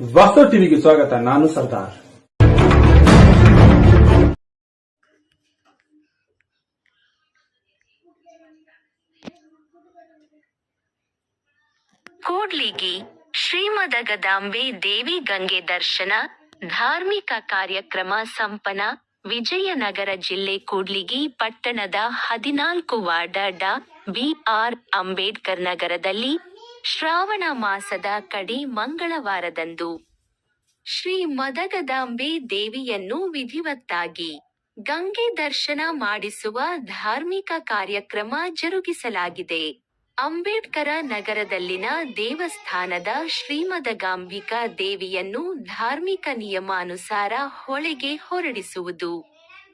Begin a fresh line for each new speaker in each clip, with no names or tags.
ವಾಸ್ತವ ಟಿವಿಗೆ ಸ್ವಾಗತ, ನಾನು ಸರ್ದಾರ್.
ಕೂಡ್ಲಿಗಿ ಶ್ರೀಮದಗದಾಂಬೆ ದೇವಿ ಗಂಗೆ ದರ್ಶನ, ಧಾರ್ಮಿಕ ಕಾರ್ಯಕ್ರಮ ಸಂಪನ್ನ, ವಿಜಯನಗರ ಜಿಲ್ಲೆ ಕೂಡ್ಲಿಗಿ ಪಟ್ಟಣದ ಹದಿನಾಲ್ಕು ವಾರ್ಡ ಡಾ ಬಿಆರ್ ಅಂಬೇಡ್ಕರ್ ನಗರದಲ್ಲಿ ಶ್ರಾವಣ ಮಾಸದ ಕಡಿ ಮಂಗಳವಾರದಂದು ಶ್ರೀ ಮದಗದಾಂಬೆ ದೇವಿಯನ್ನು ವಿಧಿವತ್ತಾಗಿ ಗಂಗೆ ದರ್ಶನ ಮಾಡಿಸುವ ಧಾರ್ಮಿಕ ಕಾರ್ಯಕ್ರಮ ಜರುಗಿಸಲಾಗಿದೆ. ಅಂಬೇಡ್ಕರ ನಗರದಲ್ಲಿನ ದೇವಸ್ಥಾನದ ಶ್ರೀಮದಗಾಂಬಿಕಾ ದೇವಿಯನ್ನು ಧಾರ್ಮಿಕ ನಿಯಮಾನುಸಾರ ಹೊಳೆಗೆ ಹೊರಡಿಸುವುದು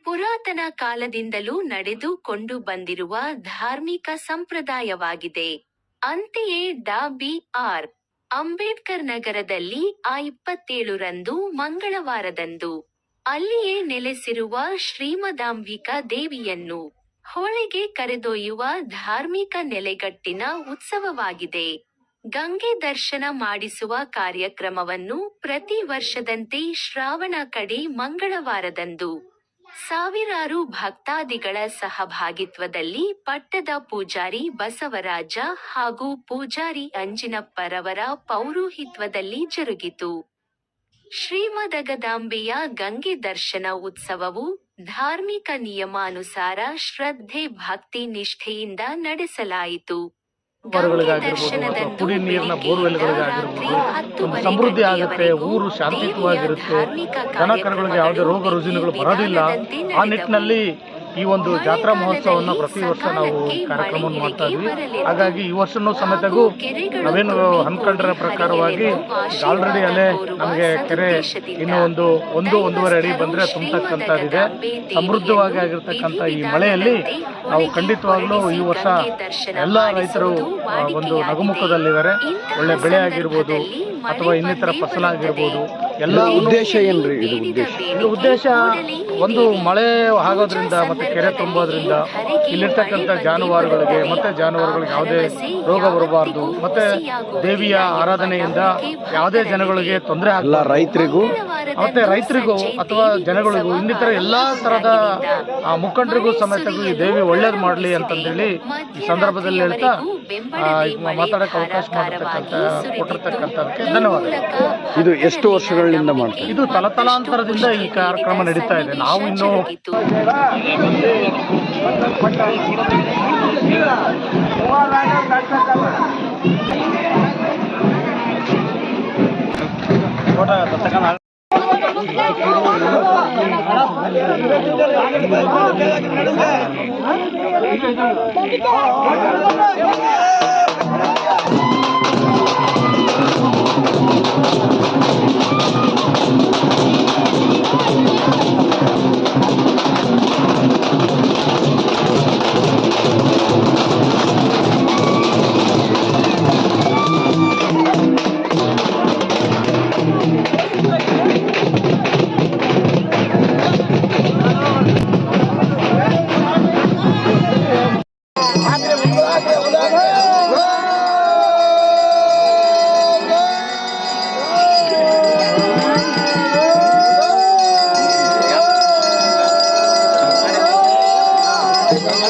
ಪುರಾತನ ಕಾಲದಿಂದಲೂ ನಡೆದುಕೊಂಡು ಬಂದಿರುವ ಧಾರ್ಮಿಕ ಸಂಪ್ರದಾಯವಾಗಿದೆ. ಅಂತೆಯೇ ಡಾ ಬಿ ಆರ್. ಅಂಬೇಡ್ಕರ್ ನಗರದಲ್ಲಿ ಆ ಇಪ್ಪತ್ತೇಳರಂದು ಮಂಗಳವಾರದಂದು ಅಲ್ಲಿಯೇ ನೆಲೆಸಿರುವ ಶ್ರೀಮದಾಂಬಿಕಾ ದೇವಿಯನ್ನು ಹೋಳಿಗೆ ಕರೆದೊಯ್ಯುವ ಧಾರ್ಮಿಕ ನೆಲೆಗಟ್ಟಿನ ಉತ್ಸವವಾಗಿದೆ. ಗಂಗೆ ದರ್ಶನ ಮಾಡಿಸುವ ಕಾರ್ಯಕ್ರಮವನ್ನು ಪ್ರತಿ ವರ್ಷದಂತೆ ಶ್ರಾವಣ ಕಡೆ ಮಂಗಳವಾರದಂದು ಸಾವಿರಾರು ಭಕ್ತಾದಿಗಳ ಸಹಭಾಗಿತ್ವದಲ್ಲಿ ಪಟ್ಟದ ಪೂಜಾರಿ ಬಸವರಾಜ ಹಾಗೂ ಪೂಜಾರಿ ಅಂಜಿನಪ್ಪರವರ ಪೌರೋಹಿತ್ವದಲ್ಲಿ ಜರುಗಿತು. ಶ್ರೀಮದಗದಾಂಬೆಯ ಗಂಗೆ ದರ್ಶನ ಉತ್ಸವವು ಧಾರ್ಮಿಕ ನಿಯಮಾನುಸಾರ ಶ್ರದ್ಧೆ ಭಕ್ತಿ ನಿಷ್ಠೆಯಿಂದ ನಡೆಸಲಾಯಿತು. ದರ್ಶನದಂದು
ಕುಡಿ ನೀರಿನ ಬೋರ್ವೆಲ್ಗಳಿಗಾಗಿರ್ಬೋದು ಒಂದು ಸಮೃದ್ಧಿ ಆಗುತ್ತೆ ಊರು ಶಾಂತಿಯುತವಾಗಿರುತ್ತೆ ದನ ಕರುಗಳಿಗೆ ಯಾವುದೇ ರೋಗ ರುಜಿನಗಳು ಬರೋದಿಲ್ಲ. ಆ ನಿಟ್ಟಿನಲ್ಲಿ ಈ ಒಂದು ಜಾತ್ರಾ ಮಹೋತ್ಸವವನ್ನು ಪ್ರತಿ ವರ್ಷ ನಾವು ಕಾರ್ಯಕ್ರಮವನ್ನು ಮಾಡ್ತಾ ಇದ್ವಿ. ಹಾಗಾಗಿ ಈ ವರ್ಷನೂ ಸಮೇತಗೂ ನಾವೇನು ಹಮ್ಮಿಕೊಂಡ್ರ ಪ್ರಕಾರವಾಗಿ ಆಲ್ರೆಡಿ ಅಲ್ಲೇ ನಮಗೆ ಕೆರೆ ಇನ್ನೂ ಒಂದು ಒಂದು ಒಂದೂವರೆ ಅಡಿ ಬಂದ್ರೆ ತುಂಬತಕ್ಕಂಥದ್ದಿದೆ. ಸಮೃದ್ಧವಾಗಿ ಆಗಿರ್ತಕ್ಕಂಥ ಈ ಮಳೆಯಲ್ಲಿ ನಾವು ಖಂಡಿತವಾಗ್ಲೂ ಈ ವರ್ಷ ಎಲ್ಲ ರೈತರು ಒಂದು ನಗುಮುಖದಲ್ಲಿದ್ದಾರೆ. ಒಳ್ಳೆ ಬೆಳೆ ಆಗಿರ್ಬೋದು ಅಥವಾ ಇನ್ನಿತರ ಫಸಲಾಗಿರ್ಬೋದು. ಎಲ್ಲ
ಉದ್ದೇಶ ಏನ್ರಿ ಇದು ಉದ್ದೇಶ?
ಇದು ಉದ್ದೇಶ ಒಂದು ಮಳೆ ಆಗೋದ್ರಿಂದ ಮತ್ತೆ ಕೆರೆ ತುಂಬೋದ್ರಿಂದ ಇಲ್ಲಿರ್ತಕ್ಕಂಥ ಜಾನುವಾರುಗಳಿಗೆ ಮತ್ತೆ ಜಾನುವಾರುಗಳಿಗೆ ಯಾವುದೇ ರೋಗ ಬರಬಾರ್ದು. ಮತ್ತೆ ದೇವಿಯ ಆರಾಧನೆಯಿಂದ ಯಾವುದೇ ಜನಗಳಿಗೆ ತೊಂದರೆ ಆಗಲ್ಲ
ರೈತರಿಗೂ
ಮತ್ತೆ ರೈತರಿಗೂ ಅಥವಾ ಜನಗಳಿಗೂ ಇನ್ನಿತರ ಎಲ್ಲಾ ತರದ ಆ, ಮುಖಂಡರಿಗೂ ಸಮೇತಗೂ ಈ ದೇವಿ ಒಳ್ಳೇದು ಮಾಡಲಿ ಅಂತಂದೇಳಿ ಈ ಸಂದರ್ಭದಲ್ಲಿ ಹೇಳ್ತಾ ಮಾತಾಡಕ್ಕೆ ಅವಕಾಶ ಕೊಟ್ಟಿರ್ತಕ್ಕಂಥದಕ್ಕೆ ಧನ್ಯವಾದ
ಇದು ಎಷ್ಟು ವರ್ಷಗಳಿಂದ ಮಾಡ್ತಾರೆ?
ಇದು ತಲತಲಾಂತರದಿಂದ ಈ ಕಾರ್ಯಕ್ರಮ ನಡೀತಾ ಇದೆ. ನಾವು ಇನ್ನು
நடந்த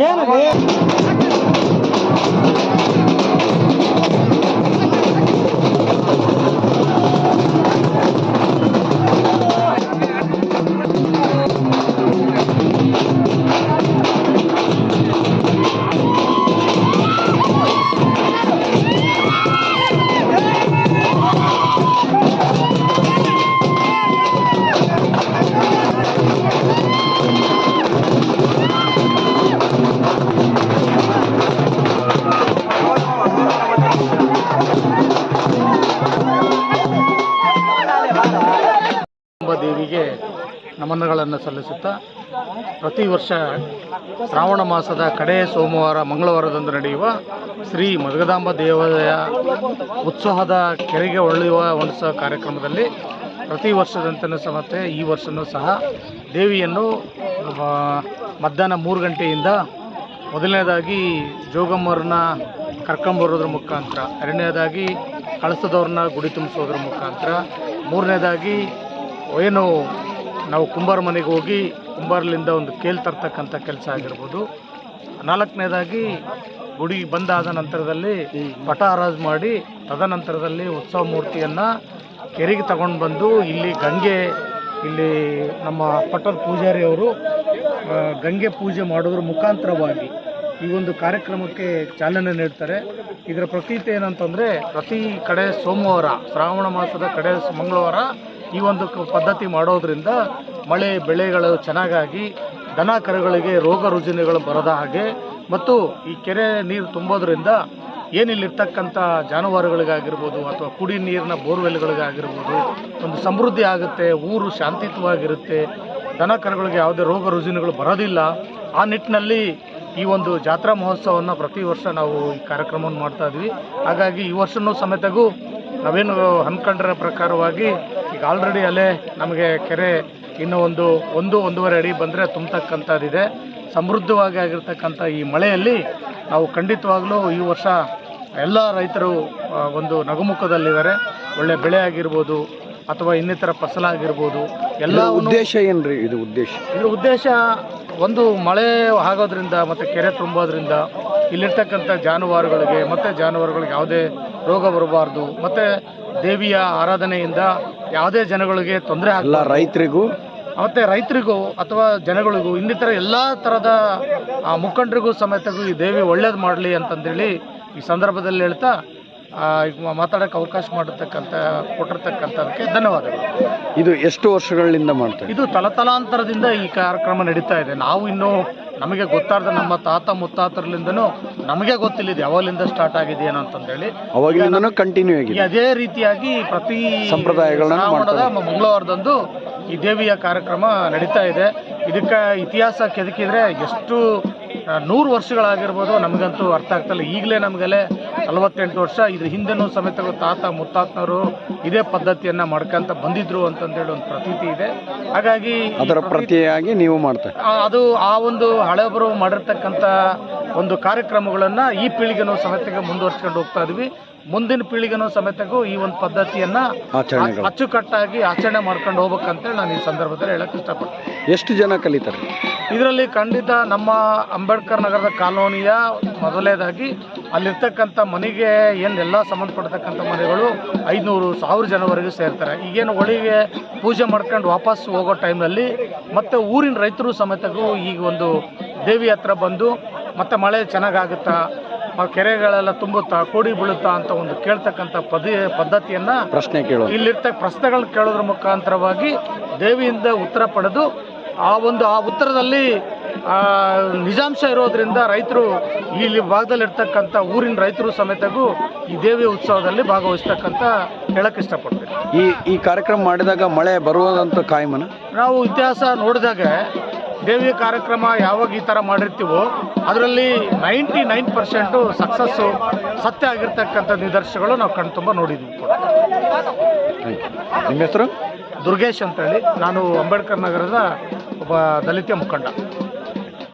ಏನು
ವಂದನೆಗಳನ್ನು ಸಲ್ಲಿಸುತ್ತಾ ಪ್ರತಿ ವರ್ಷ ಶ್ರಾವಣ ಮಾಸದ ಕಡೆ ಸೋಮವಾರ ಮಂಗಳವಾರದಂದು ನಡೆಯುವ ಶ್ರೀ ಮದಗದಾಂಬ ದೇವಾಲಯ ಉತ್ಸವದ ಕೆರೆಗೆ ಒಳ್ಳೆಯುವ ಒಣಸುವ ಕಾರ್ಯಕ್ರಮದಲ್ಲಿ ಪ್ರತಿ ವರ್ಷದಂತೆಯೂ ಸಮತೆ ಈ ವರ್ಷವೂ ಸಹ ದೇವಿಯನ್ನು ಮಧ್ಯಾಹ್ನ ಮೂರು ಗಂಟೆಯಿಂದ ಮೊದಲನೇದಾಗಿ ಜೋಗಮ್ಮರನ್ನ ಕರ್ಕೊಂಬರೋದ್ರ ಮುಖಾಂತರ, ಎರಡನೇದಾಗಿ ಕಳಸದವ್ರನ್ನ ಗುಡಿ ತುಂಬಿಸೋದ್ರ ಮುಖಾಂತರ, ಮೂರನೇದಾಗಿ ಏನು ನಾವು ಕುಂಬಾರ ಮನೆಗೆ ಹೋಗಿ ಕುಂಬಾರಲಿಂದ ಒಂದು ಕೇಲ್ ತರ್ತಕ್ಕಂಥ ಕೆಲಸ ಆಗಿರ್ಬೋದು. ನಾಲ್ಕನೇದಾಗಿ ಗುಡಿ ಬಂದಾದ ನಂತರದಲ್ಲಿ ಪಟ ಹರಾಜು ಮಾಡಿ, ತದನಂತರದಲ್ಲಿ ಉತ್ಸವ ಮೂರ್ತಿಯನ್ನು ಕೆರೆಗೆ ತಗೊಂಡು ಬಂದು ಇಲ್ಲಿ ಗಂಗೆ, ಇಲ್ಲಿ ನಮ್ಮ ಪಟ್ಟದ ಪೂಜಾರಿ ಅವರು ಗಂಗೆ ಪೂಜೆ ಮಾಡೋದ್ರ ಮುಖಾಂತರವಾಗಿ ಈ ಒಂದು ಕಾರ್ಯಕ್ರಮಕ್ಕೆ ಚಾಲನೆ ನೀಡ್ತಾರೆ. ಇದರ ಪ್ರತೀತಿ ಏನಂತಂದರೆ ಪ್ರತಿ ಕಡೆ ಸೋಮವಾರ, ಶ್ರಾವಣ ಮಾಸದ ಕಡೆ ಮಂಗಳವಾರ ಈ ಒಂದು ಪದ್ಧತಿ ಮಾಡೋದ್ರಿಂದ ಮಳೆ ಬೆಳೆಗಳು ಚೆನ್ನಾಗಾಗಿ ದನ ಕರುಗಳಿಗೆ ರೋಗ ರುಜಿನಗಳು ಬರದ ಹಾಗೆ ಮತ್ತು ಈ ಕೆರೆ ನೀರು ತುಂಬೋದ್ರಿಂದ ಏನಿಲ್ಲಿರ್ತಕ್ಕಂಥ ಜಾನುವಾರುಗಳಿಗಾಗಿರ್ಬೋದು ಅಥವಾ ಕುಡಿ ನೀರಿನ ಬೋರ್ವೆಲ್ಗಳಿಗಾಗಿರ್ಬೋದು ಒಂದು ಸಮೃದ್ಧಿ ಆಗುತ್ತೆ, ಊರು ಶಾಂತಿಯುತವಾಗಿರುತ್ತೆ, ದನ ಕರುಗಳಿಗೆ ಯಾವುದೇ ರೋಗ ರುಜಿನಗಳು ಬರೋದಿಲ್ಲ. ಆ ನಿಟ್ಟಿನಲ್ಲಿ ಈ ಒಂದು ಜಾತ್ರಾ ಮಹೋತ್ಸವವನ್ನು ಪ್ರತಿ ವರ್ಷ ನಾವು ಈ ಕಾರ್ಯಕ್ರಮವನ್ನು ಮಾಡ್ತಾ ಇದ್ವಿ. ಹಾಗಾಗಿ ಈ ವರ್ಷನೂ ಸಮೇತಗೂ ನಾವೇನು ಅಂದ್ಕೊಂಡಿರೋ ಪ್ರಕಾರವಾಗಿ ಆಲ್ರೆಡಿ ಅಲ್ಲೇ ನಮಗೆ ಕೆರೆ ಇನ್ನೂ ಒಂದು ಒಂದು ಒಂದೂವರೆ ಅಡಿ ಬಂದರೆ ತುಂಬತಕ್ಕಂಥದ್ದಿದೆ. ಸಮೃದ್ಧವಾಗಿ ಆಗಿರ್ತಕ್ಕಂಥ ಈ ಮಳೆಯಲ್ಲಿ ನಾವು ಖಂಡಿತವಾಗ್ಲೂ ಈ ವರ್ಷ ಎಲ್ಲ ರೈತರು ಒಂದು ನಗುಮುಖದಲ್ಲಿದ್ದಾರೆ. ಒಳ್ಳೆ ಬೆಳೆ ಆಗಿರ್ಬೋದು ಅಥವಾ ಇನ್ನಿತರ ಫಸಲಾಗಿರ್ಬೋದು. ಎಲ್ಲ
ಉದ್ದೇಶ ಏನ್ರಿ? ಇದು ಉದ್ದೇಶ?
ಇದ್ರ ಉದ್ದೇಶ ಒಂದು ಮಳೆ ಆಗೋದ್ರಿಂದ ಮತ್ತು ಕೆರೆ ತುಂಬೋದ್ರಿಂದ ಇಲ್ಲಿರ್ತಕ್ಕಂಥ ಜಾನುವಾರುಗಳಿಗೆ ಮತ್ತು ಜಾನುವಾರುಗಳಿಗೆ ಯಾವುದೇ ರೋಗ ಬರಬಾರ್ದು. ಮತ್ತು ದೇವಿಯ ಆರಾಧನೆಯಿಂದ ಯಾವುದೇ ಜನಗಳಿಗೆ ತೊಂದರೆ ಆಗಲ್ಲ
ರೈತರಿಗೂ?
ಮತ್ತು ರೈತರಿಗೂ ಅಥವಾ ಜನಗಳಿಗೂ ಇನ್ನಿತರ ಎಲ್ಲ ಥರದ ಆ, ಮುಖಂಡರಿಗೂ ಸಮೇತಗೂ ಈ ದೇವಿ ಒಳ್ಳೇದು ಮಾಡಲಿ ಅಂತಂದೇಳಿ ಈ ಸಂದರ್ಭದಲ್ಲಿ ಹೇಳ್ತಾ ಮಾತಾಡೋಕ್ಕೆ ಅವಕಾಶ ಮಾಡಿರ್ತಕ್ಕಂಥ ಕೊಟ್ಟಿರ್ತಕ್ಕಂಥದಕ್ಕೆ ಧನ್ಯವಾದಗಳು.
ಇದು ಎಷ್ಟು ವರ್ಷಗಳಿಂದ ಮಾಡ್ತಾರೆ
ಇದು ತಲತಲಾಂತರದಿಂದ ಈ ಕಾರ್ಯಕ್ರಮ ನಡೀತಾ ಇದೆ. ನಾವು ಇನ್ನೂ ನಮಗೆ ಗೊತ್ತಾರ್ದ ನಮ್ಮ ತಾತ ಮುತ್ತಾತರ್ಲಿಂದನೂ ನಮಗೆ ಗೊತ್ತಿಲ್ಲ ಯಾವಾಗಲಿಂದ ಸ್ಟಾರ್ಟ್ ಆಗಿದೆ ಏನೋ ಅಂತಂದೇಳಿ.
ಅವಾಗಿಂದನೂ ಕಂಟಿನ್ಯೂ
ಆಗಿ
ಆಗಿದೆ
ಅದೇ ರೀತಿಯಾಗಿ ಪ್ರತಿ
ಸಂಪ್ರದಾಯಗಳನ್ನ
ಮಾಡೋದ. ಮಂಗಳವಾರದಂದು ಈ ದೇವಿಯ ಕಾರ್ಯಕ್ರಮ ನಡೀತಾ ಇದೆ. ಇದಕ್ಕೆ ಇತಿಹಾಸ ಕೆದಕಿದ್ರೆ ಎಷ್ಟು ನೂರು ವರ್ಷಗಳಾಗಿರ್ಬೋದು ನಮಗಂತೂ ಅರ್ಥ ಆಗ್ತಲ್ಲ ಈಗಲೇ ನಮಗೆಲ್ಲ ನಲವತ್ತೆಂಟು ವರ್ಷ. ಇದ್ರ ಹಿಂದೆನೂ ಸಮೇತ ತಾತ ಮುತ್ತಾತನವರು ಇದೇ ಪದ್ಧತಿಯನ್ನ ಮಾಡ್ಕೊಂತ ಬಂದಿದ್ರು ಅಂತಂದೇಳಿ ಒಂದು ಪ್ರತೀತಿ ಇದೆ. ಹಾಗಾಗಿ
ಅದರ ಪ್ರತಿಯಾಗಿ ನೀವು ಮಾಡ್ತಾರೆ
ಅದು ಆ ಒಂದು ಹಳೆಬರು ಮಾಡಿರ್ತಕ್ಕಂಥ ಒಂದು ಕಾರ್ಯಕ್ರಮಗಳನ್ನ ಈ ಪೀಳಿಗೆನೂ ಸಮೇತ ಮುಂದುವರ್ಸ್ಕೊಂಡು ಹೋಗ್ತಾ ಇದ್ವಿ. ಮುಂದಿನ ಪೀಳಿಗೆನೂ ಸಮೇತಗೂ ಈ ಒಂದು ಪದ್ಧತಿಯನ್ನ ಅಚ್ಚುಕಟ್ಟಾಗಿ ಆಚರಣೆ ಮಾಡ್ಕೊಂಡು ಹೋಗ್ಬೇಕಂತೇಳಿ ನಾನು ಈ ಸಂದರ್ಭದಲ್ಲಿ ಹೇಳಕ್ ಇಷ್ಟಪಡ್ತೀನಿ.
ಎಷ್ಟು ಜನ ಕಲಿತಾರೆ?
ಇದರಲ್ಲಿ ಖಂಡಿತ ನಮ್ಮ ಅಂಬೇಡ್ಕರ್ ನಗರದ ಕಾಲೋನಿಯ ಮೊದಲನೇದಾಗಿ ಅಲ್ಲಿರ್ತಕ್ಕಂಥ ಮನೆಗೆ ಏನು ಎಲ್ಲ ಸಂಬಂಧಪಡ್ತಕ್ಕಂಥ ಮನೆಗಳು ಐದುನೂರು ಸಾವಿರ ಜನವರೆಗೂ ಸೇರ್ತಾರೆ. ಈಗೇನು ಒಳಿಗೆ ಪೂಜೆ ಮಾಡ್ಕೊಂಡು ವಾಪಸ್ ಹೋಗೋ ಟೈಮ್ನಲ್ಲಿ ಮತ್ತು ಊರಿನ ರೈತರು ಸಮೇತಗೂ ಈಗ ಒಂದು ದೇವಿ ಹತ್ರ ಬಂದು ಮತ್ತು ಮಳೆ ಚೆನ್ನಾಗಾಗುತ್ತಾ ಆ ಕೆರೆಗಳೆಲ್ಲ ತುಂಬುತ್ತಾ ಕೋಡಿ ಬೀಳುತ್ತಾ ಅಂತ ಒಂದು ಕೇಳ್ತಕ್ಕಂಥ ಪದ ಪದ್ಧತಿಯನ್ನು
ಪ್ರಶ್ನೆ ಕೇಳೋದು.
ಇಲ್ಲಿರ್ತ ಪ್ರಶ್ನೆಗಳನ್ನ ಕೇಳೋದ್ರ ಮುಖಾಂತರವಾಗಿ ದೇವಿಯಿಂದ ಉತ್ತರ ಪಡೆದು ಆ ಒಂದು ಆ ಉತ್ತರದಲ್ಲಿ ನಿಜಾಂಶ ಇರೋದ್ರಿಂದ ರೈತರು ಇಲ್ಲಿ ಭಾಗದಲ್ಲಿರ್ತಕ್ಕಂಥ ಊರಿನ ರೈತರು ಸಮೇತಗೂ ಈ ದೇವಿ ಉತ್ಸವದಲ್ಲಿ ಭಾಗವಹಿಸ್ತಕ್ಕಂಥ ಹೇಳಕ್ಕೆ ಇಷ್ಟಪಡ್ತೀನಿ.
ಈ ಈ ಕಾರ್ಯಕ್ರಮ ಮಾಡಿದಾಗ ಮಳೆ ಬರುವುದಂತ ಕಾಯಮನ?
ನಾವು ಇತಿಹಾಸ ನೋಡಿದಾಗ ದೇವಿಯ ಕಾರ್ಯಕ್ರಮ ಯಾವಾಗ ಈ ಥರ ಮಾಡಿರ್ತೀವೋ ಅದರಲ್ಲಿ ನೈಂಟಿ ನೈನ್ ಪರ್ಸೆಂಟು ಸಕ್ಸಸ್ಸು ಸತ್ಯ ಆಗಿರ್ತಕ್ಕಂಥ ನಿದರ್ಶನಗಳು ನಾವು ಕಣ್ ತುಂಬ ನೋಡಿದ್ದೀವಿ ಕೂಡ
ನಿಮ್ಮ ಹೆಸರು?
ದುರ್ಗೇಶ್ ಅಂತೇಳಿ. ನಾನು ಅಂಬೇಡ್ಕರ್ ನಗರದ ಒಬ್ಬ ದಲಿತ ಮುಖಂಡ.